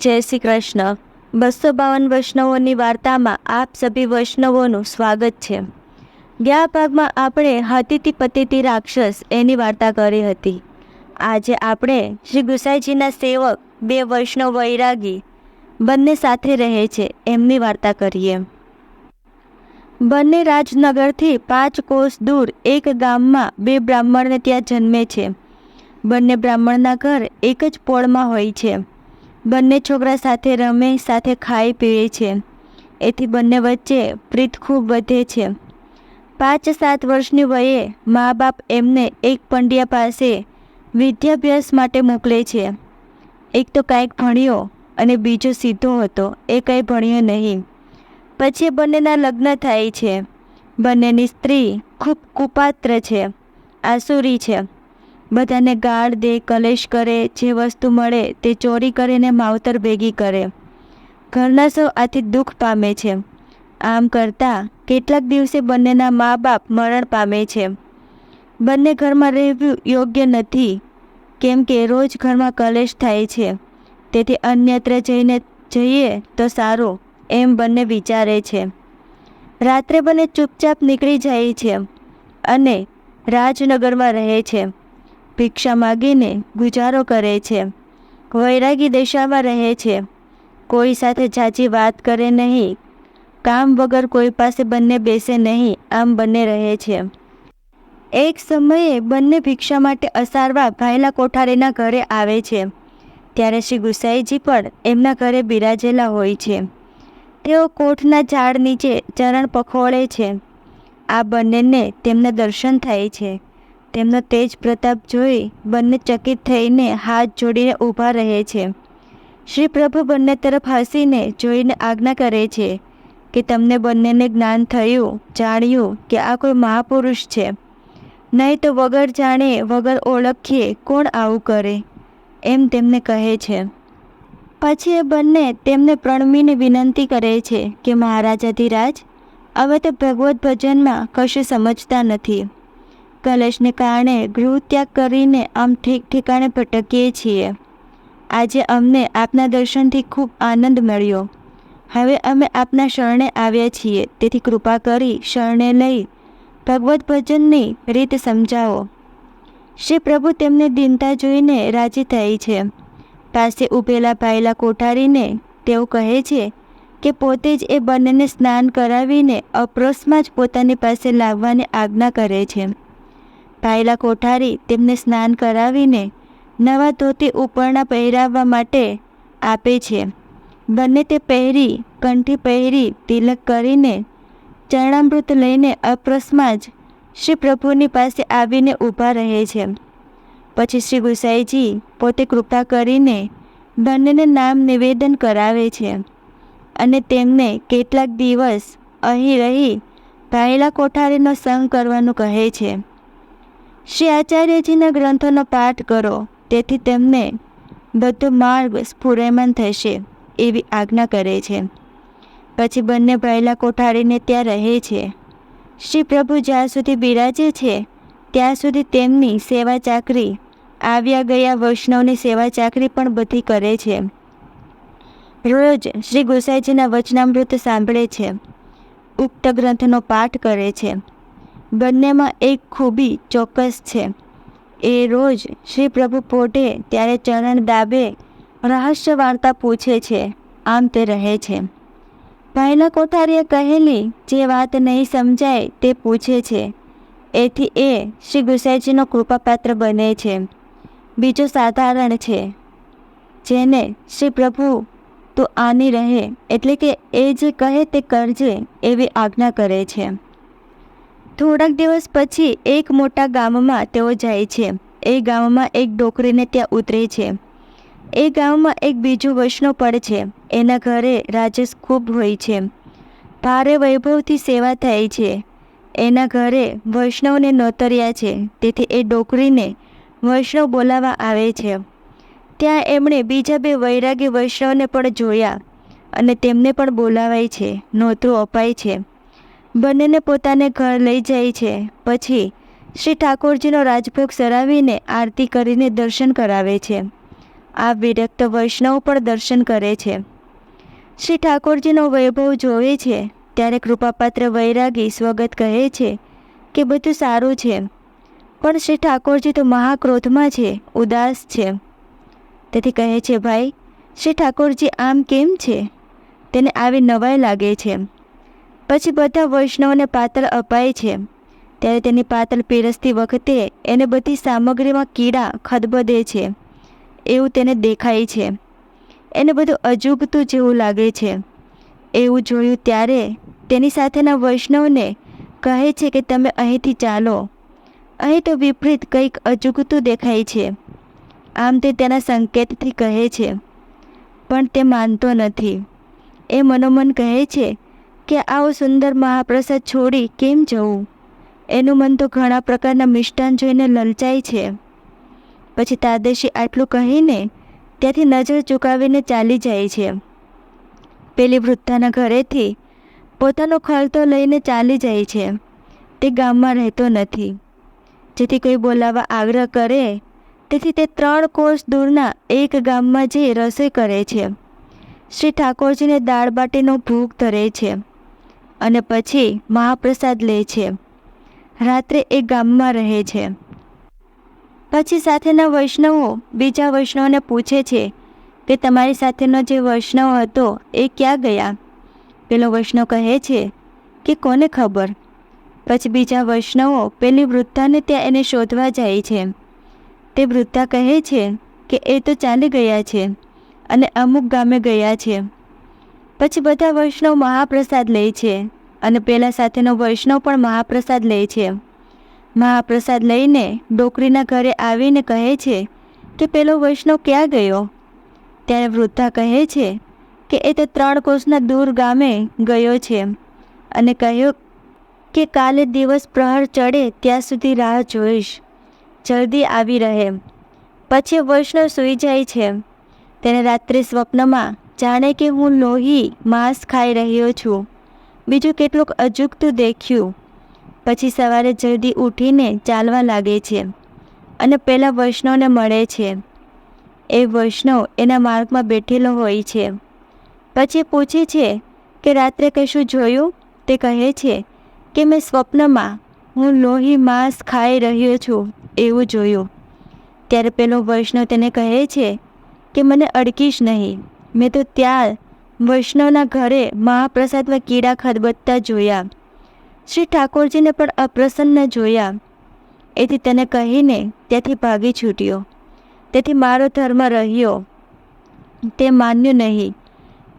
જય શ્રી કૃષ્ણ. બસો બાવન વૈષ્ણવોની વાર્તામાં આપ સભી વૈષ્ણવોનું સ્વાગત છે. ગયા ભાગમાં આપણે હતીથી પતિથી રાક્ષસ એની વાર્તા કરી હતી. આજે આપણે શ્રી ગુસાઈજીના સેવક બે વૈષ્ણવ વૈરાગી બંને સાથે રહે છે એમની વાર્તા કરીએ. બંને રાજનગરથી પાંચ કોષ દૂર એક ગામમાં બે બ્રાહ્મણને ત્યાં જન્મે છે. બંને બ્રાહ્મણના ઘર એક જ પોળમાં હોય છે. બંને છોકરા સાથે રમે, સાથે ખાઈ પીએ છે. એથી બંને વચ્ચે પ્રીત ખૂબ વધે છે. પાંચ સાત વર્ષની વયે મા બાપ એમને એક પંડ્યા પાસે વિદ્યાભ્યાસ માટે મોકલે છે. એક તો કાંઈક ભણ્યો અને બીજો સીધો હતો, એ કંઈ ભણ્યો નહીં. પછી બંનેના લગ્ન થાય છે. બંનેની સ્ત્રી ખૂબ કુપાત્ર છે, આસુરી છે. બધાને ગાળ દે, કલેશ કરે, જે વસ્તુ મળે તે ચોરી કરીને માવતર ભેગી કરે. ઘરના સૌ આથી દુઃખ પામે છે. આમ કરતાં કેટલાક દિવસે બંનેના મા બાપ મરણ પામે છે. બંને ઘરમાં રહેવું યોગ્ય નથી, કેમ કે રોજ ઘરમાં કલેશ થાય છે. તેથી અન્યત્ર જઈને જઈએ તો સારું, એમ બંને વિચારે છે. રાત્રે બંને ચૂપચાપ નીકળી જાય છે અને રાજનગરમાં રહે છે. ભિક્ષા માગીને ગુજારો કરે છે. વૈરાગી દશામાં રહે છે. કોઈ સાથે ઝાઝી વાત કરે નહીં. કામ વગર કોઈ પાસે બંને બેસે નહીં. આમ બંને રહે છે. એક સમયે બંને ભિક્ષા માટે અસારવા ભાયલા કોઠારીના ઘરે આવે છે. ત્યારે શ્રી ગુસાઈજી પણ એમના ઘરે બિરાજેલા હોય છે. તેઓ કોઠના ઝાડ નીચે ચરણ પખોળે છે. આ બંનેને તેમના દર્શન થાય છે. તેમનો તેજ પ્રતાપ જોઈ બંને ચકિત થઈને હાથ જોડીને ઊભા રહે છે. શ્રી પ્રભુ બંને તરફ હસીને જોઈને આજ્ઞા કરે છે કે તમને બંનેને જ્ઞાન થયું, જાણ્યું કે આ કોઈ મહાપુરુષ છે. નહીં તો વગર જાણે, વગર ઓળખીએ કોણ આવું કરે? એમ તેમને કહે છે. પછી એ બંને તેમને પ્રણમીને વિનંતી કરે છે કે મહારાજાધિરાજ, હવે તો ભગવદ્ ભજનમાં કશું સમજતા નથી. કલેશને કારણે ગૃહ ત્યાગ કરીને આમ ઠીક ઠેકાણે ભટકીએ છીએ. આજે અમને આપના દર્શનથી ખૂબ આનંદ મળ્યો. હવે અમે આપના શરણે આવ્યા છીએ. તેથી કૃપા કરી શરણે લઈ ભગવત ભજનની રીત સમજાવો. શ્રી પ્રભુ તેમને દિનતા જોઈને રાજી થઈ છે. પાસે ઊભેલા ભાઈલા કોઠારીને તેઓ કહે છે કે પોતે જ એ બંનેને સ્નાન કરાવીને અપ્રોસમાં જ પોતાની પાસે લાવવાની આજ્ઞા કરે છે. ભાઈલા કોઠારી તેમને સ્નાન કરાવીને નવા ધોતી ઉપરના પહેરાવવા માટે આપે છે. બંને તે પહેરી, કંઠી પહેરી, તિલક કરીને ચરણામૃત લઈને અપ્રસમાં જ શ્રી પ્રભુની પાસે આવીને ઊભા રહે છે. પછી શ્રી ગુસાઈજી પોતે કૃપા કરીને બંનેને નામ નિવેદન કરાવે છે અને તેમને કેટલાક દિવસ અહીં રહી ભાઈલા કોઠારીનો સંગ કરવાનું કહે છે. શ્રી આચાર્યજીના ગ્રંથોનો પાઠ કરો. તેથી તેમને બધો માર્ગ સ્ફુરેમાન થશે એવી આજ્ઞા કરે છે. પછી બંને ભાઈલા કોઠારીને ત્યાં રહે છે. શ્રી પ્રભુ જ્યાં સુધી બિરાજે છે, ત્યાં સુધી તેમની સેવા ચાકરી, આવ્યા ગયા વૈષ્ણવની સેવા ચાકરી પણ બધી કરે છે. રોજ શ્રી ગોસાઈજીના વચનામૃત સાંભળે છે. ઉક્ત ગ્રંથનો પાઠ કરે છે. બંનેમાં એક ખૂબી ચોક્કસ છે. એ રોજ શ્રી પ્રભુ પોટે ત્યારે ચરણ દાબે રહસ્ય વાર્તા પૂછે છે. આમ તે રહે છે. ભાઈના કોઠારીએ કહેલી, જે વાત નહીં સમજાય તે પૂછે છે. એથી એ શ્રી ગુસાઈજીનો કૃપાપાત્ર બને છે. બીજો સાધારણ છે. જેને શ્રી પ્રભુ તું આની રહે એટલે કે એ જે કહે તે કરજે એવી આજ્ઞા કરે છે. થોડાક દિવસ પછી એક મોટા ગામમાં તેઓ જાય છે. એ ગામમાં એક ડોકરીને ત્યાં ઉતરે છે. એ ગામમાં એક બીજું વૈષ્ણવ પણ છે. એના ઘરે રાજેશ ખૂબ હોય છે. ભારે વૈભવથી સેવા થાય છે. એના ઘરે વૈષ્ણવને નોતર્યા છે. તેથી એ ડોકરીને વૈષ્ણવ બોલાવવા આવે છે. ત્યાં એમણે બીજા બે વૈરાગી વૈષ્ણવને પણ જોયા અને તેમને પણ બોલાવાય છે. નોતરું અપાય છે. બંનેને પોતાને ઘર લઈ જાય છે. પછી શ્રી ઠાકોરજીનો રાજભોગ સરાવીને આરતી કરીને દર્શન કરાવે છે. આ વિરક્ત વૈષ્ણવ પણ દર્શન કરે છે. શ્રી ઠાકોરજીનો વૈભવ જોવે છે. ત્યારે કૃપાપાત્ર વૈરાગી સ્વગત કહે છે કે બધું સારું છે. પણ શ્રી ઠાકોરજી તો મહાક્રોધમાં છે, ઉદાસ છે. તેથી કહે છે, ભાઈ, શ્રી ઠાકોરજી આમ કેમ છે? તેને આવી નવાઈ લાગે છે. પછી બધા વૈષ્ણવને પાતળ અપાય છે. ત્યારે તેની પાતળ પીરસતી વખતે એને બધી સામગ્રીમાં કીડા, ખદબદે છે. એવું તેને દેખાય છે. એને બધું અજુગતું જેવું લાગે છે. એવું જોયું ત્યારે તેની સાથેના વૈષ્ણવને કહે છે કે તમે અહીંથી ચાલો. અહીં તો વિપરીત કંઈક અજુગતું દેખાય છે. આમ તે તેના સંકેતથી કહે છે. પણ તે માનતો નથી. એ મનોમન કહે છે કે આવો સુંદર મહાપ્રસાદ છોડી કેમ જવું? એનું મન તો ઘણા પ્રકારના મિષ્ટાન જોઈને લલચાય છે. પછી તાદેશી આટલું કહીને ત્યાંથી નજર ચૂકાવીને ચાલી જાય છે. પેલી વૃદ્ધાના ઘરેથી પોતાનો ખલતો લઈને ચાલી જાય છે. તે ગામમાં રહેતો નથી. જેથી કોઈ બોલાવવા આગ્રહ કરે, તેથી તે ત્રણ કોષ દૂરના એક ગામમાં જઈ રસોઈ કરે છે. શ્રી ઠાકોરજીને દાળ બાટીનો ભૂખ ધરે છે. અને પછી મહાપ્રસાદ લે છે. રાત્રે એ ગામમાં રહે છે. પછી સાથેના વૈષ્ણવો બીજા વૈષ્ણવને પૂછે છે કે તમારી સાથેનો જે વૈષ્ણવ હતો એ ક્યાં ગયા? પેલો વૈષ્ણવ કહે છે કે કોને ખબર? પછી બીજા વૈષ્ણવો પેલી વૃદ્ધાને ત્યાં એને શોધવા જાય છે. તે વૃદ્ધા કહે છે કે એ તો ચાલી ગયા છે અને અમુક ગામે ગયા છે. પછી બધા વૈષ્ણવ મહાપ્રસાદ લે છે અને પેલા સાથેનો વૈષ્ણવ પણ મહાપ્રસાદ લે છે. મહાપ્રસાદ લઈને ડોકરીના ઘરે આવીને કહે છે કે પેલો વૈષ્ણવ ક્યાં ગયો? ત્યારે વૃદ્ધા કહે છે કે એ તે ત્રણ કોષના દૂર ગામે ગયો છે અને કહ્યું કે કાલે દિવસ પ્રહર ચડે ત્યાં સુધી રાહ જોઈશ. જલ્દી આવી રહે. પછી વૈષ્ણવ સૂઈ જાય છે. તેને રાત્રે સ્વપ્નમાં જાણે કે હું લોહી, માંસ ખાઈ રહ્યો છું. બીજું કેટલુંક અજુગતું દેખ્યું. પછી સવારે જલ્દી ઉઠીને ચાલવા લાગે છે અને પેલા વૈષ્ણવને મળે છે. એ વૈષ્ણવ એના માર્ગમાં બેઠેલો હોય છે. પછી પૂછે છે કે રાત્રે કશું જોયું? તે કહે છે કે મેં સ્વપ્નમાં હું લોહી, માંસ ખાઈ રહ્યો છું, એવું જોયું. ત્યારે પેલો વૈષ્ણવ તેને કહે છે કે મને અડકીશ નહીં. મેં તો ત્યાં વૈષ્ણવના ઘરે મહાપ્રસાદમાં કીડા ખદબદતા જોયા. શ્રી ઠાકોરજીને પણ અપ્રસન્ન જોયા. એથી તેને કહીને ત્યાંથી ભાગી છૂટ્યો. તેથી મારો ધર્મ રહ્યો. તે માન્યું નહીં.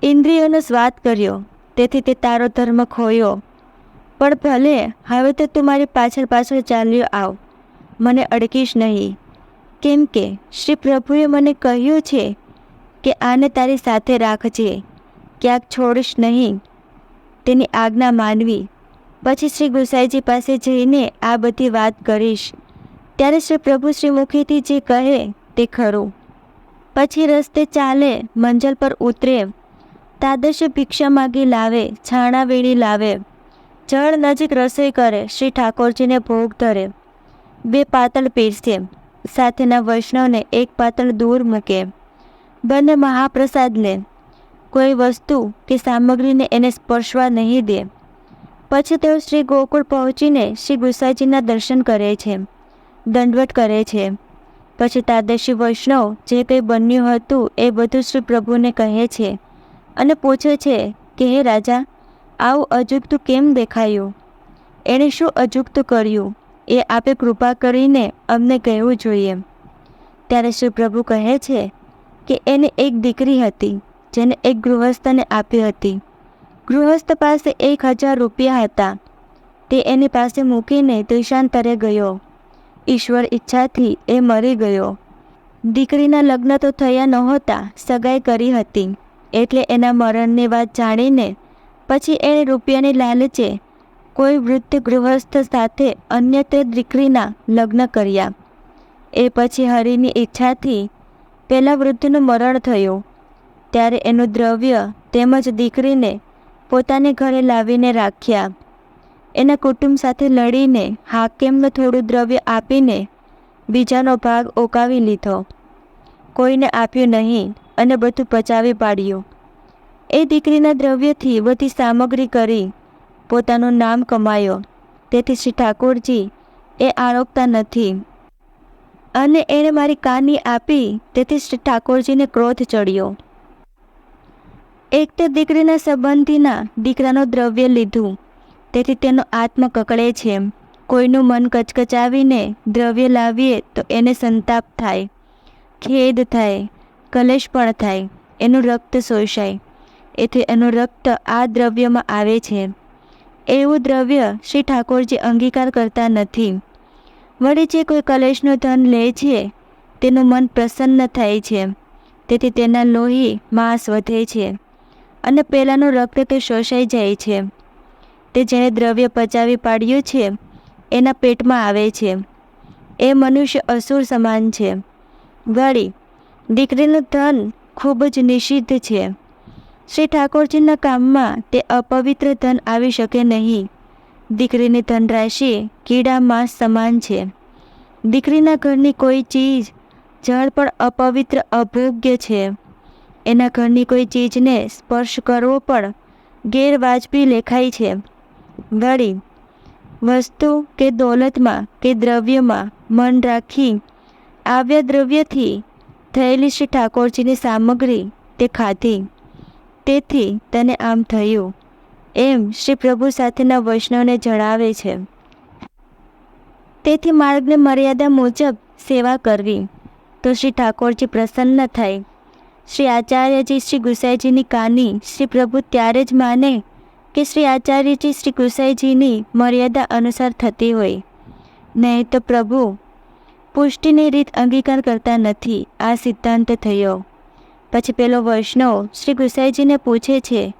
ઇન્દ્રિયોનો સ્વાદ કર્યો. તેથી તે તારો ધર્મ ખોયો. પણ ભલે, હવે તો તું મારી પાછળ પાછળ ચાલ્યો આવ. મને અડકીશ નહીં. કેમ કે શ્રી પ્રભુએ મને કહ્યું છે કે આને તારી સાથે રાખજે. ક્યાંક છોડીશ નહીં. તેની આજ્ઞા માનવી. પછી શ્રી ગુસાઈજી પાસે જઈને આ બધી વાત કરીશ. ત્યારે શ્રી પ્રભુ શ્રી મુખીથી જે કહે તે ખરું. પછી રસ્તે ચાલે, મંજલ પર ઉતરે. તાદશ ભિક્ષા માગી લાવે, છાણા વેણી લાવે. જળ નજીક રસોઈ કરે, શ્રી ઠાકોરજીને ભોગ ધરે. બે પાતળ પીરસે. સાથેના વૈષ્ણવને એક પાતળ દૂર મૂકે. બંને મહાપ્રસાદ લે કોઈ વસ્તુ કે સામગ્રીને એને સ્પર્શવા નહીં દે. પછી તેઓ શ્રી ગોકુળ પહોંચીને શ્રી ગુસાઈજીના દર્શન કરે છે દંડવટ કરે છે. પછી તાદશી વૈષ્ણવ જે કંઈ બન્યું હતું એ બધું શ્રી પ્રભુને કહે છે અને પૂછે છે કે, હે રાજા, આવું અજુગતું કેમ દેખાયું? એણે શું અજુગતું કર્યું? એ આપે કૃપા કરીને અમને કહેવું જોઈએ. ત્યારે શ્રી પ્રભુ કહે છે કે એને એક દીકરી હતી, જેને એક ગૃહસ્થને આપી હતી. ગૃહસ્થ પાસે એક હજાર રૂપિયા હતા. તે એની પાસે મૂકીને દેશાંતરે ગયો. ઈશ્વર ઈચ્છાથી એ મરી ગયો. દીકરીના લગ્ન તો થયા નહોતા, સગાઈ કરી હતી. એટલે એના મરણની વાત જાણીને પછી એણે રૂપિયાની લાલચે કોઈ વૃદ્ધ ગૃહસ્થ સાથે અન્ય તે દીકરીના લગ્ન કર્યા. એ પછી હરિની ઈચ્છાથી પેલા વૃદ્ધનું મરણ થયું. ત્યારે એનું દ્રવ્ય તેમજ દીકરીને પોતાને ઘરે લાવીને રાખ્યા. એના કુટુંબ સાથે લડીને હાકેમને થોડું દ્રવ્ય આપીને બીજાનો ભાગ ઓકાવી લીધો. કોઈને આપ્યું નહીં અને બધું પચાવી પાડ્યું. એ દીકરીના દ્રવ્યથી બધી સામગ્રી કરી પોતાનું નામ કમાયો. તેથી શ્રી ઠાકોરજી એ આરોગતા નથી. અને એણે મારી કાની આપી તેથી શ્રી ઠાકોરજીને ક્રોધ ચડ્યો. એક તે દીકરીના સંબંધીના દીકરાનો દ્રવ્ય લીધું, તેથી તેનો આત્મ કકળે છે. કોઈનું મન કચકચાવીને દ્રવ્ય લાવીએ તો એને સંતાપ થાય, ખેદ થાય, કલેશ પણ થાય, એનું રક્ત શોષાય. એથી એનું રક્ત આ દ્રવ્યમાં આવે છે. એવું દ્રવ્ય શ્રી ઠાકોરજી અંગીકાર કરતા નથી. વળી જે કોઈ કલેશનું ધન લે છે, તેનું મન પ્રસન્ન થાય છે. તેથી તેના લોહી માંસ વધે છે અને પહેલાંનું રક્ત તે શોષાઈ જાય છે. તે જેણે દ્રવ્ય પચાવી પાડ્યું છે, એના પેટમાં આવે છે. એ મનુષ્ય અસુર સમાન છે. વળી, દીકરીનું ધન ખૂબ જ નિષિદ્ધ છે. શ્રી ઠાકોરજીના કામમાં તે અપવિત્ર ધન આવી શકે નહીં. દીકરીની ધનરાશિ કીડામાં સમાન છે. દીકરીના ઘરની કોઈ ચીજ જળ પણ અપવિત્ર અભોગ્ય છે. એના ઘરની કોઈ ચીજને સ્પર્શ કરવો પણ ગેરવાજબી લેખાય છે. વળી, વસ્તુ કે દોલતમાં કે દ્રવ્યમાં મન રાખી આવ્યા દ્રવ્યથી થયેલી શ્રી ઠાકોરજીની સામગ્રી તે ખાધી. તેથી તને આમ થયું. એમ શ્રી પ્રભુ સાથેના વૈષ્ણવને જણાવે છે. તેથી માર્ગને મર્યાદા મુજબ સેવા કરવી. તો શ્રી ઠાકોરજી પ્રસન્ન થાય. શ્રી આચાર્યજી શ્રી ગુસાઈજીની કાની શ્રી પ્રભુ ત્યારે જ માને કે શ્રી આચાર્યજી શ્રી ગુસાઈજીની મર્યાદા અનુસાર થતી હોય. નહીં તો પ્રભુ, પુષ્ટિની રીત અંગીકાર કરતા નથી. આ સિદ્ધાંત થયો. પછી પેલો વૈષ્ણવ શ્રી ગુસાઈજીને પૂછે છે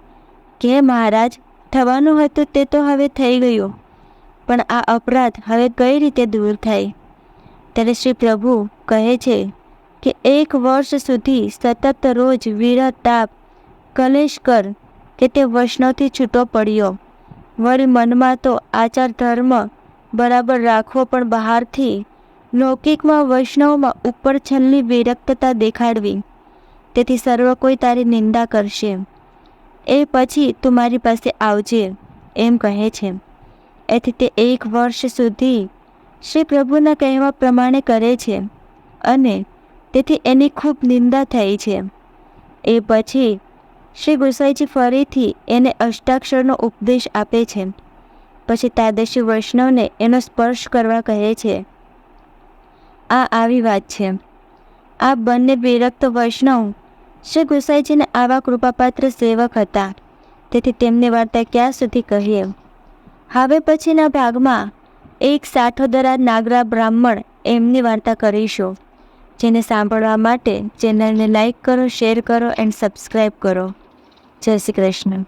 કે મહારાજ, થવાનું હતું તે તો હવે થઈ ગયું. પણ આ અપરાધ હવે કઈ રીતે દૂર થાય? ત્યારે શ્રી પ્રભુ કહે છે કે એક વર્ષ સુધી સતત રોજ વિરહ તાપ, કલેશ કર કે તે વૈષ્ણવથી છૂટો પડ્યો. વળી મનમાં તો આચાર ધર્મ બરાબર રાખવો પણ બહારથી લૌકિકમાં વૈષ્ણવમાં ઉપર છલ્લી વિરક્તતા દેખાડવી. તેથી સર્વ કોઈ તારી નિંદા કરશે. એ પછી તું મારી પાસે આવજે, એમ કહે છે. એથી તે એક વર્ષ સુધી શ્રી પ્રભુના કહેવા પ્રમાણે કરે છે અને તેથી એની ખૂબ નિંદા થઈ છે. એ પછી શ્રી ગુસાઈજી ફરીથી એને અષ્ટાક્ષરનો ઉપદેશ આપે છે. પછી તાદશી વૈષ્ણવને એનો સ્પર્શ કરવા કહે છે. આ આવી વાત છે. આ બંને વિરક્ત વૈષ્ણવ શ્રી ગુસાઈજીને આવા કૃપાપાત્ર સેવક હતા. તેથી તેમની વાર્તા ક્યાં સુધી કહીએ હવે પછીના ભાગમાં એક સાઠોદરા નાગરા બ્રાહ્મણ એમની વાર્તા કરીશું. જેને સાંભળવા માટે ચેનલને લાઈક કરો, શેર કરો, એન્ડ સબસ્ક્રાઈબ કરો. જય શ્રી કૃષ્ણ.